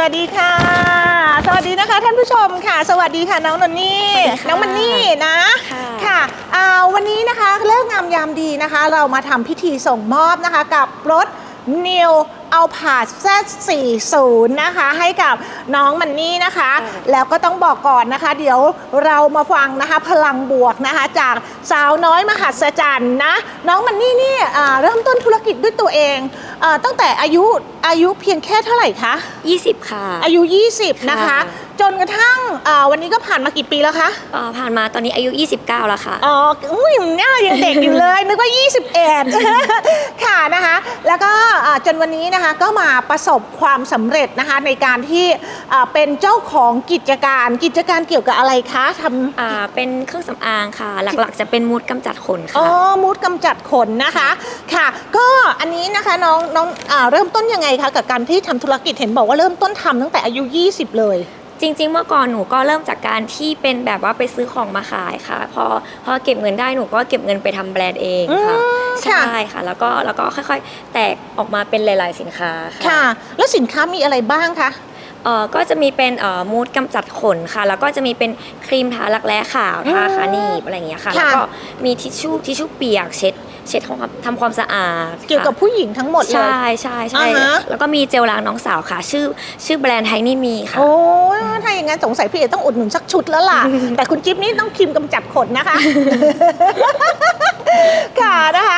สวัสดีค่ะ สวัสดีนะคะท่านผู้ชมค่ะ สวัสดีค่ะน้องนนนี่สวัสดีค่ะน้องมันนี่นะค่ะค่ะอ่าวันนี้นะคะเลิกงามยามดีนะคะ เรามาทำพิธีส่งมอบนะคะกับรถ New เอาผาด Z40 นะคะ ให้กับน้องมันนี่นะคะค่ะแล้วก็ต้องบอกก่อนนะคะ เดี๋ยวเรามาฟังนะคะ พลังบวกนะคะ จากสาวน้อยมหัศจรรย์นะ น้องมันนี่นี่อ่าเริ่มต้นธุรกิจด้วยตัวเองอาตั้งแต่อายุอายุเพียงแค่เท่าไหร่คะ 20 ค่ะ อายุ 20 นะคะค่ะ จนกระทั่งอ่าวันนี้ก็ผ่านมากี่ปีแล้วคะเอ่อผ่านมาตอนนี้อายุ 29 แล้วค่ะ อ๋ออุ้ยหน้ายังเด็กอยู่เลย นึกว่า 21 ค่ะนะคะ แล้วก็อ่าจนวันนี้นะคะก็มาประสบความสำเร็จนะคะในการที่อ่าเป็นเจ้าของกิจการกิจการเกี่ยวกับอะไรคะทำ อ่าเป็นเครื่องสำอางค่ะ หลักๆ จะเป็นมูดกำจัดขนอ๋อค่ะมูดกำจัดขนนะคะ ค่ะ ก็อันนี้นะคะน้องน้องอาเริ่มต้นยังไงคะกับการที่ทำธุรกิจเห็นบอกว่าเริ่มต้นทำตั้งแต่อายุ 20 เลย จริง ๆ เมื่อก่อนหนูก็เริ่มจากการที่เป็นแบบว่าไปซื้อของมาขายค่ะ พอพอเก็บเงินได้หนูก็เก็บเงินไปทำแบรนด์เองค่ะอืมค่ะ ใช่ค่ะ แล้วก็แล้วก็ค่อย ๆ แตกออกมาเป็นหลาย ๆ สินค้าค่ะค่ะแล้วสินค้ามีอะไรบ้างคะเอ่อ ก็จะมีเป็นเอ่อมูดกำจัดขนค่ะ แล้วก็จะมีเป็นครีมทารักแร้ขาวทาขาหนีบอะไรอย่างเงี้ยค่ะค่ะแล้วก็มีทิชชู่ทิชชู่เปียกเช็ดเช็ดของทำความสะอาด เกี่ยวกับค่ะผู้หญิงทั้งหมดเลย ใช่ใช่ใช่อ่าฮะแล้วก็มีเจลล้างน้องสาวค่ะ ชื่อชื่อแบรนด์ไทนี่มีค่ะ โอ้ยถ้าอย่างนั้นสงสัยพี่เอต้องอุดหนุนสักชุดแล้วล่ะ แต่คุณจิ๊บนี่ต้องครีมกำจัดขนนะคะ ค่ะนะคะก็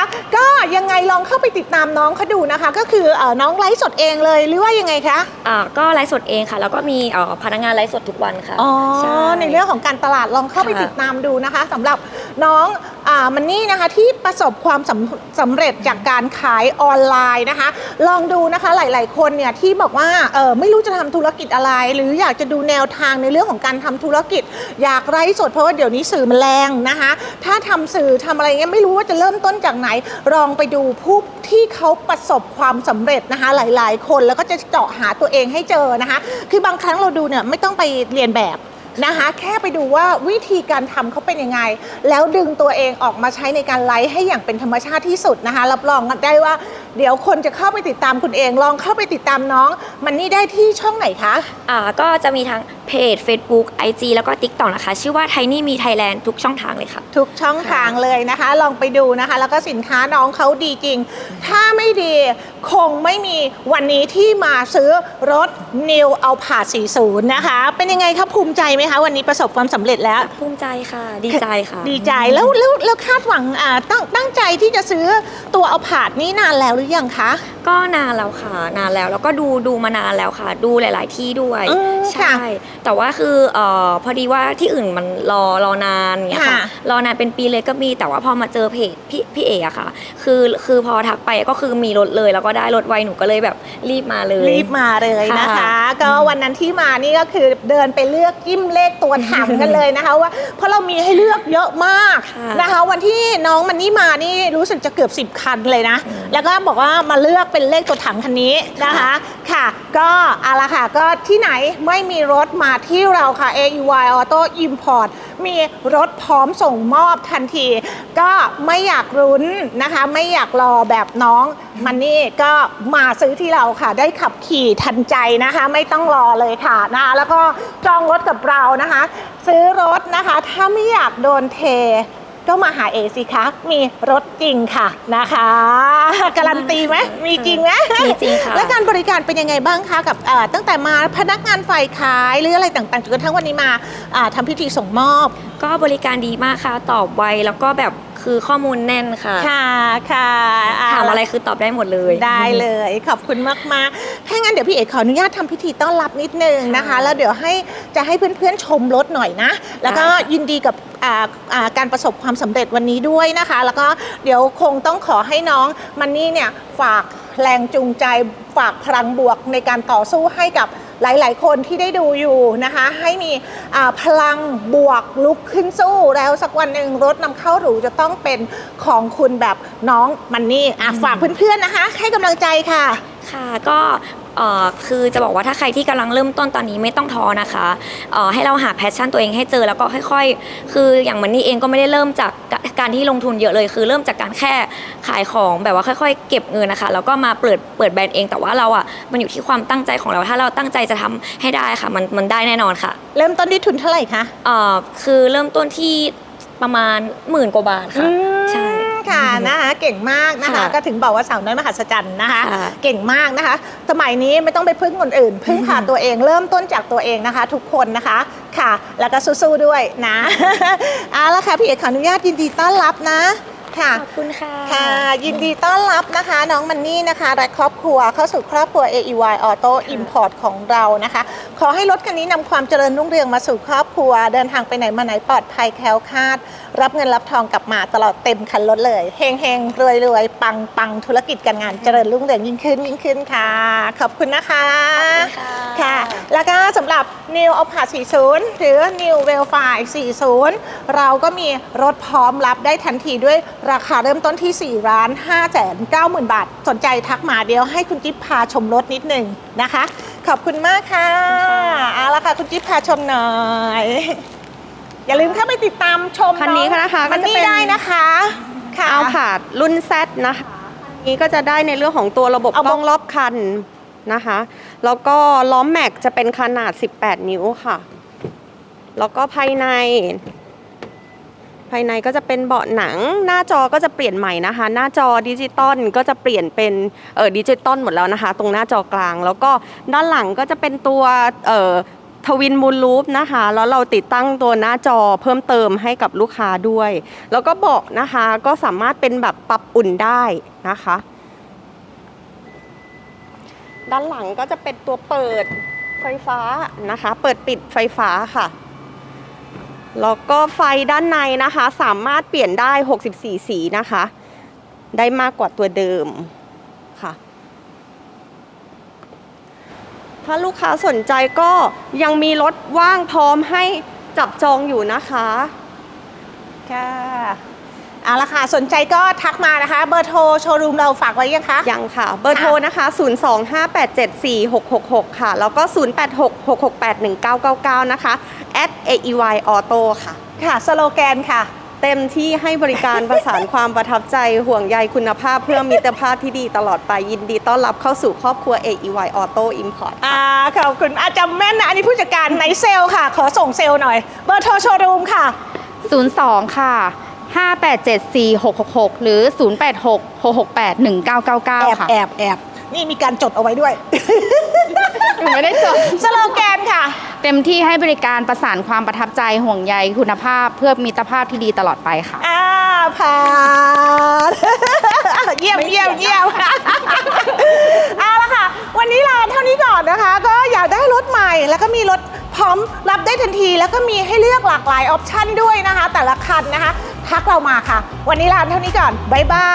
ยังไงลองเข้าไปติดตามน้องเขาดูนะคะ ก็คือเอ่อน้องไลฟ์สดเองเลยหรือว่ายังไงคะอ่าก็ไลฟ์สดเองค่ะ แล้วก็มีเอ่อพนักงานไลฟ์สดทุกวันค่ะอ๋อใช่ ในเรื่องของการตลาดลองเข้าไปค่ะ ติดตามดูนะคะสำหรับน้องอ่ามันนี่นะคะที่ประสบความสำสำเร็จจากการขายออนไลน์นะคะ ลองดูนะคะหลาย ๆ คนเนี่ยที่บอกว่าเออไม่รู้จะทำธุรกิจอะไร หรืออยากจะดูแนวทางในเรื่องของการทำธุรกิจ อยากไร้สดเพราะว่าเดี๋ยวนี้สื่อมันแรงนะคะ ถ้าทำสื่อทำอะไรเงี้ยไม่รู้ว่าจะเริ่มต้นจากไหนลองไปไปดูผู้ที่เขาประสบความสำเร็จนะคะหลาย ๆ คนแล้วก็จะเจาะหาตัวเองให้เจอนะคะ คือบางครั้งเราดูเนี่ยไม่ต้องไปเรียนแบบนะคะแค่ไปดูว่าวิธีการทำเขาเป็นยังไง แล้วดึงตัวเองออกมาใช้ในการไลฟ์ให้อย่างเป็นธรรมชาติที่สุดนะคะรับรองได้ว่า เดี๋ยวคนจะเข้าไปติดตามคุณเอง ลองเข้าไปติดตามน้อง มันนี่ได้ที่ช่องไหนคะ อ่าก็จะมีทั้งเพจ Facebook IG แล้วก็ TikTok นะคะ ชื่อว่า Tiny Me Thailand ทุกช่องทางเลยค่ะ ทุกช่องทางเลยนะคะ ลองไปดูนะคะ แล้วก็สินค้าน้องเขาดีจริง ถ้าไม่ดีคงไม่มีวันนี้ที่มาซื้อรถ New เอาผาด40 นะคะ เป็นยังไงครับภูมิใจไหมคะ วันนี้ประสบความสำเร็จแล้ว ภูมิใจค่ะ ดีใจค่ะ ดีใจแล้วแล้วแล้วคาดหวังอ่าตั้งตั้งใจที่จะซื้อตัวเอาผาดนี้นานแล้วหรือยังคะก็นานแล้วค่ะ นานแล้วแล้วก็ดูดูมานานแล้วค่ะ ดูหลาย ๆ ที่ด้วยอืมใช่ แต่ว่าคือเอ่อพอดีว่าที่อื่นมันรอรอนานเงี้ยค่ะ ค่ะรอนานเป็นปีเลยก็มีแต่ว่าพอมาเจอเพจพี่พี่เอ๋อะค่ะ คือคือพอทักไปก็คือมีรถเลย แล้วก็ได้รถไวหนูก็เลยแบบรีบมาเลย รีบมาเลยนะคะ ค่ะก็วันนั้นที่มานี่ก็คือเดินไปเลือกจิ้มเลขตัวถังกันเลยนะคะว่าเพราะเรามีให้เลือกเยอะมากค่ะนะคะ วันที่น้องมันนี่มานี่รู้สึกจะเกือบ 10 คันเลยนะ แล้วก็บอกว่ามาเลือกเป็นเลขตัวถังคันนี้นะคะค่ะ ก็เอาละค่ะก็ที่ไหนไม่มีรถมาที่เราค่ะ AUY Auto Import มีรถพร้อมส่งมอบทันที ก็ไม่อยากรุ้นนะคะ ไม่อยากรอแบบน้องมันนี่ก็มาซื้อที่เราค่ะ ได้ขับขี่ทันใจนะคะ ไม่ต้องรอเลยค่ะนะคะแล้วก็จองรถกับเรานะคะ ซื้อรถนะคะ ถ้าไม่อยากโดนเท ก็มาหาเอสิคะมีรถจริงค่ะนะคะการันตีไหมมีจริงไหมมีจริงค่ะและการบริการเป็นยังไงบ้างคะกับเอ่อตั้งแต่มาพนักงานฝ่ายขายหรืออะไรต่างๆจนกระทั่งวันนี้มาอ่าทำพิธีส่งมอบ ก็บริการดีมากค่ะตอบไวแล้วก็แบบ คือข้อมูลแน่นค่ะ ค่ะค่ะถามอะไรคือตอบได้หมดเลย ได้เลยขอบคุณมากมากๆถ้างั้นเดี๋ยวพี่เอกขออนุญาตทำพิธีต้อนรับนิดนึงนะคะค่ะแล้วเดี๋ยวให้จะให้เพื่อนๆชมรถหน่อยนะ แล้วก็ได้ค่ะยินดีกับอ่าอ่าการประสบความสำเร็จวันนี้ด้วยนะคะ แล้วก็เดี๋ยวคงต้องขอให้น้องมันนี่เนี่ยฝากแรงจูงใจฝากพลังบวกในการต่อสู้ให้กับ หลายๆ คนที่ได้ดูอยู่นะคะ ให้มีพลังบวกลุกขึ้นสู้แล้วสักวันหนึ่งรถนำเข้าหรูจะต้องเป็นของคุณแบบน้องมันนี่ฝากเพื่อนๆนะคะ ให้กำลังใจค่ะค่ะก็เคือจะบอกว่าถ้าใครที่กำลังเริ่มต้นตอนนี้ไม่ต้องท้อนะคะเอ่อให้เราหาแพชชั่นตัวเองให้เจอแล้วก็ค่อยๆ คืออย่างมันนี่เองก็ไม่ได้เริ่มจากการที่ลงทุนเยอะเลย คือเริ่มจากการแค่ขายของแบบว่าค่อย ๆ เก็บเงินนะคะแล้วก็มาเปิดเปิดแบรนด์เองแต่ว่าเราอะมันอยู่ที่ความตั้งใจของเราถ้าเราตั้งใจจะทำให้ได้ค่ะมันมันได้แน่นอนค่ะ เริ่มต้นที่ทุนเท่าไหร่คะเอ่อคือเริ่มต้นที่ประมาณหมื่นกว่าบาทค่ะใช่ ค่ะนะคะเก่งมากนะคะค่ะก็ถึงบอกว่าสาวน้อยมหัศจรรย์นะคะค่ะเก่งมากนะคะ สมัยนี้ไม่ต้องไปพึ่งคนอื่น พึ่งพาตัวเองเริ่มต้นจากตัวเองนะคะ ทุกคนนะคะค่ะ แล้วก็สู้ๆด้วยนะเอาละค่ะพี่เอกขออนุญาตยินดีต้อนรับนะ ค่ะขอบคุณค่ะ ค่ะ ยินดีต้อนรับนะคะ น้องมันนี่นะคะและครอบครัวเข้าสู่ครอบครัว AEY Auto Import ของเรานะคะ ขอให้รถคันนี้นำความเจริญรุ่งเรืองมาสู่ครอบครัว เดินทางไปไหนมาไหนปลอดภัยแคล้วคลาด รับเงินรับทองกลับมาตลอดเต็มคันรถเลยเฮงเฮงรวยรวยปังปังธุรกิจการงานเจริญรุ่งเรืองยิ่งขึ้นยิ่งขึ้นค่ะ ขอบคุณนะคะขอบคุณค่ะค่ะ แล้วก็สำหรับ New o p a 40 หรือ New w e l f i 40 เราก็มีรถพร้อมรับได้ทันทีด้วยราคาเริ่มต้นที่4ล้าน5แสน9หมื่นบาท สนใจทักมาเดี๋ยวให้คุณจิ๊บพาชมรถนิดหนึ่งนะคะ ขอบคุณมากค่ะเอาละค่ะคุณจิ๊บพาชมหน่อย อย่าลืมเข้าไปติดตามชมคันนี้นะคะมัก็นจะนี่เป็นได้นะคะค่ะเอาผาดรุ่น Z นะคะอันนี้ก็จะได้ในเรื่องของตัวระบบเอากล้องรอบคันนะคะ แล้วก็ล้อมแม็กจะเป็นขนาด 18 นิ้วค่ะ แล้วก็ภายใน ภายในก็จะเป็นเบาะหนัง หน้าจอก็จะเปลี่ยนใหม่นะคะ หน้าจอดิจิตอลก็จะเปลี่ยนเป็นเออดิจิตอลหมดแล้วนะคะ ตรงหน้าจอกลาง แล้วก็ด้านหลังก็จะเป็นตัวเออทวินมูลลูปนะคะ แล้วเราติดตั้งตัวหน้าจอเพิ่มเติมให้กับลูกค้าด้วย แล้วก็เบาะนะคะก็สามารถเป็นแบบปรับอุ่นได้นะคะ ด้านหลังก็จะเป็นตัวเปิดไฟฟ้านะคะ เปิดปิดไฟฟ้าค่ะ แล้วก็ไฟด้านในนะคะ สามารถเปลี่ยนได้ 64 สีนะคะ ได้มากกว่าตัวเดิมค่ะ ถ้าลูกค้าสนใจก็ยังมีรถว่างพร้อมให้จับจองอยู่นะคะค่ะ เอาละค่ะสนใจก็ทักมานะคะ เบอร์โทรโชว์รูมเราฝากไว้ยังคะ ยังค่ะ เบอร์โทรนะคะ 025874666 ค่ะ แล้วก็ 0866681999 นะคะ at aey auto ค่ะ ค่ะ สโลแกนค่ะ เต็มที่ให้บริการประสานความประทับใจห่วงใยคุณภาพเพื่อมิตรภาพที่ดีตลอดไปยินดีต้อนรับเข้าสู่ครอบครัว AEY Auto Import อ่าขอบคุณอาจำแม่นนะอันนี้ผู้จัดการไหนเซลค่ะ ขอส่งเซลล์หน่อย เบอร์โทรโชว์รูมค่ะ 02 ค่ะ 5874666 หรือ 086 668แอบ1999 ค่ะ แอบแอบนี่มีการจดเอาไว้ด้วย หนูไม่ได้จด สโลแกนค่ะ เต็มที่ให้บริการประสานความประทับใจห่วงใยคุณภาพเพื่อมิตรภาพที่ดีตลอดไปค่ะ อ่าผ่านเยี่ยมเยี่ยมเยี่ยมเอาละค่ะ วันนี้ลาเท่านี้ก่อนนะคะ ก็อยากได้รถใหม่แล้วก็มีรถพร้อมรับได้ทันที แล้วก็มีให้เลือกหลากหลายออปชั่นด้วยนะคะ แต่ละคันนะคะ ทักเรามาค่ะ วันนี้ลาเท่านี้ก่อน บ๊ายบา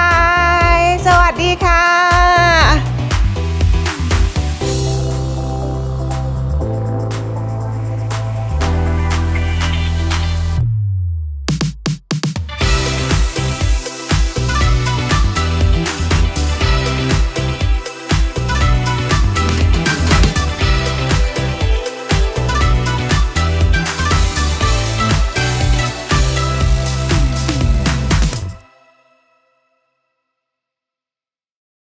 ย สวัสดีค่ะ